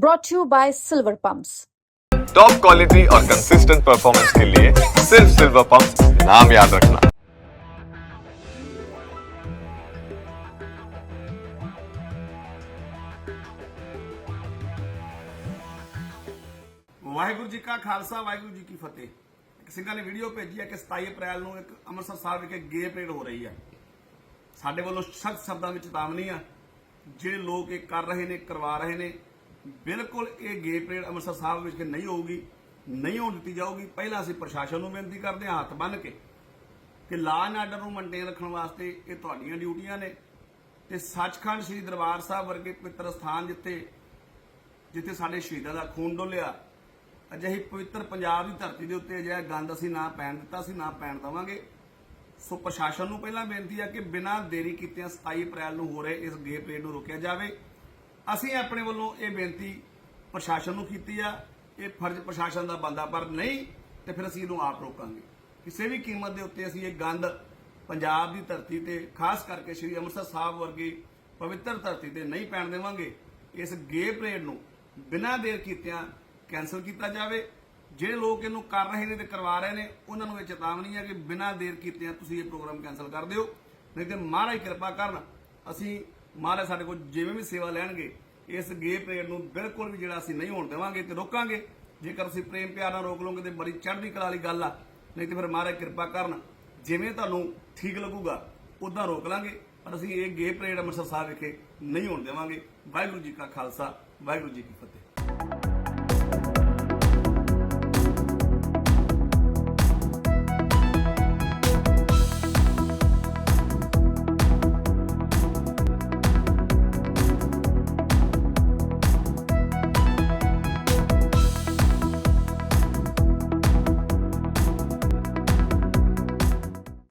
brought to you by Silver Pumps. Top quality और consistent performance के लिए सिर्फ सिल्वर पंप नाम याद रखना ਵਾਹਿਗੁਰੂ ਜੀ ਕਾ ਖਾਲਸਾ ਵਾਹਿਗੁਰੂ ਜੀ ਕੀ ਫਤਿਹ ਇੱਕ ਸਿੰਘਾਂ ਨੇ ਵੀਡੀਓ ਭੇਜੀ ਹੈ ਕਿ 27 ਅਪ੍ਰੈਲ ਨੂੰ ਇੱਕ ਅੰਮ੍ਰਿਤਸਰ ਸਾਹਿਬ ਵਿਖੇ ਗੇ ਪਰੇਡ ਹੋ ਰਹੀ ਹੈ ਸਾਡੇ ਵੱਲੋਂ ਸਖਤ ਸ਼ਬਦਾਂ ਵਿੱਚ ਚੇਤਾਵਨੀ ਆ ਜਿਹੜੇ ਲੋਕ ਇਹ ਕਰ ਰਹੇ ਨੇ ਕਰਵਾ ਰਹੇ ਨੇ ਬਿਲਕੁਲ ਇਹ ਗੇ ਪਰੇਡ ਅੰਮ੍ਰਿਤਸਰ ਸਾਹਿਬ ਵਿੱਚ ਨਹੀਂ ਹੋਊਗੀ, ਨਹੀਂ ਹੋਣ ਦਿੱਤੀ ਜਾਊਗੀ। ਪਹਿਲਾਂ ਅਸੀਂ ਪ੍ਰਸ਼ਾਸਨ ਨੂੰ ਬੇਨਤੀ ਕਰਦੇ ਹਾਂ, ਹੱਥ ਬੰਨ੍ਹ ਕੇ ਕਿ ਲਾਅ ਐਂਡ ਆਰਡਰ ਨੂੰ ਮੇਨਟੇਨ ਰੱਖਣ ਵਾਸਤੇ ਇਹ ਤੁਹਾਡੀਆਂ ਡਿਊਟੀਆਂ ਨੇ। ਤੇ ਸੱਚਖੰਡ ਸ੍ਰੀ ਦਰਬਾਰ ਸਾਹਿਬ ਵਰਗੇ ਪਵਿੱਤਰ ਸਥਾਨ ਜਿੱਥੇ ਜਿੱਥੇ ਸਾਡੇ ਸ਼ਹੀਦਾਂ ਦਾ ਖੂਨ ਡੋਲਿਆ, ਅਜਿਹੀ ਪਵਿੱਤਰ ਪੰਜਾਬ ਦੀ ਧਰਤੀ ਦੇ ਉੱਤੇ ਅਜਿਹਾ ਗੰਦ ਅਸੀਂ ਨਾ ਪੈਣ ਦਿੱਤਾ ਸੀ ਨਾ ਪੈਣ ਦਵਾਂਗੇ। ਸੋ ਪ੍ਰਸ਼ਾਸਨ ਨੂੰ ਪਹਿਲਾਂ ਬੇਨਤੀ ਹੈ ਕਿ ਬਿਨਾਂ ਦੇਰੀ ਕੀਤਿਆਂ 27 ਅਪ੍ਰੈਲ ਨੂੰ ਹੋ ਰਹੇ ਇਸ ਗੇ ਪਰੇਡ ਨੂੰ ਰੋਕਿਆ ਜਾਵੇ। ਅਸੀਂ ਆਪਣੇ ਵੱਲੋਂ ਇਹ ਬੇਨਤੀ ਪ੍ਰਸ਼ਾਸਨ ਨੂੰ ਕੀਤੀ ਆ, ਇਹ ਫਰਜ਼ ਪ੍ਰਸ਼ਾਸਨ ਦਾ ਬੰਦਾ ਪਰ ਨਹੀਂ, ਤੇ ਫਿਰ ਅਸੀਂ ਇਹਨੂੰ ਆਪ ਰੋਕਾਂਗੇ। ਕਿਸੇ ਵੀ ਕੀਮਤ ਦੇ ਉੱਤੇ ਅਸੀਂ ਇਹ ਗੰਦ ਪੰਜਾਬ ਦੀ ਧਰਤੀ ਤੇ, ਖਾਸ ਕਰਕੇ ਸ੍ਰੀ ਅੰਮ੍ਰਿਤਸਰ ਸਾਹਿਬ ਵਰਗੀ ਪਵਿੱਤਰ ਧਰਤੀ ਤੇ ਨਹੀਂ ਪੈਣ ਦੇਵਾਂਗੇ। ਇਸ ਗੇ ਪਰੇਡ ਨੂੰ ਬਿਨਾਂ ਦੇਰ ਕੀਤਿਆਂ ਕੈਨਸਲ ਕੀਤਾ ਜਾਵੇ। ਜਿਹੜੇ ਲੋਕ ਇਹਨੂੰ ਕਰ ਰਹੇ ਨੇ ਤੇ ਕਰਵਾ ਰਹੇ ਨੇ, ਉਹਨਾਂ ਨੂੰ ਇਹ ਚੇਤਾਵਨੀ ਹੈ ਕਿ ਬਿਨਾਂ ਦੇਰ ਕੀਤਿਆਂ ਤੁਸੀਂ ਇਹ ਪ੍ਰੋਗਰਾਮ ਕੈਨਸਲ ਕਰ ਦਿਓ। ਨਹੀਂ ਤੇ ਮਹਾਰਾਜ ਕਿਰਪਾ ਕਰਨ, ਅਸੀਂ ਮਹਾਰਾਜ ਸਾਡੇ ਕੋਲ ਜਿਵੇਂ ਵੀ ਸੇਵਾ ਲੈਣਗੇ, ਇਸ ਗੇ ਪਰੇਡ ਨੂੰ ਬਿਲਕੁਲ ਵੀ ਜਿਹੜਾ ਅਸੀਂ ਨਹੀਂ ਹੋਣ ਦੇਵਾਂਗੇ ਤੇ ਰੋਕਾਂਗੇ। ਜੇਕਰ ਅਸੀਂ ਪ੍ਰੇਮ ਪਿਆਰ ਨਾਲ ਰੋਕ ਲਵਾਂਗੇ ਤੇ ਬੜੀ ਚੜ੍ਹਦੀ ਕਲਾ ਵਾਲੀ ਗੱਲ ਆ। ਨਹੀਂ ਤੇ ਫਿਰ ਮਹਾਰਾਜ ਕਿਰਪਾ ਕਰਨ, ਜਿਵੇਂ ਤੁਹਾਨੂੰ ਠੀਕ ਲੱਗੂਗਾ ਉਦਾਂ ਰੋਕ ਲਾਂਗੇ। ਪਰ ਅਸੀਂ ਇਹ ਗੇ ਪਰੇਡ ਅੰਮ੍ਰਿਤਸਰ ਸਾਹਿਬ ਵਿਖੇ ਨਹੀਂ ਹੋਣ ਦੇਵਾਂਗੇ। ਵਾਹਿਗੁਰੂ ਜੀ ਕਾ ਖਾਲਸਾ, ਵਾਹਿਗੁਰੂ ਜੀ ਕੀ ਫਤਿਹ।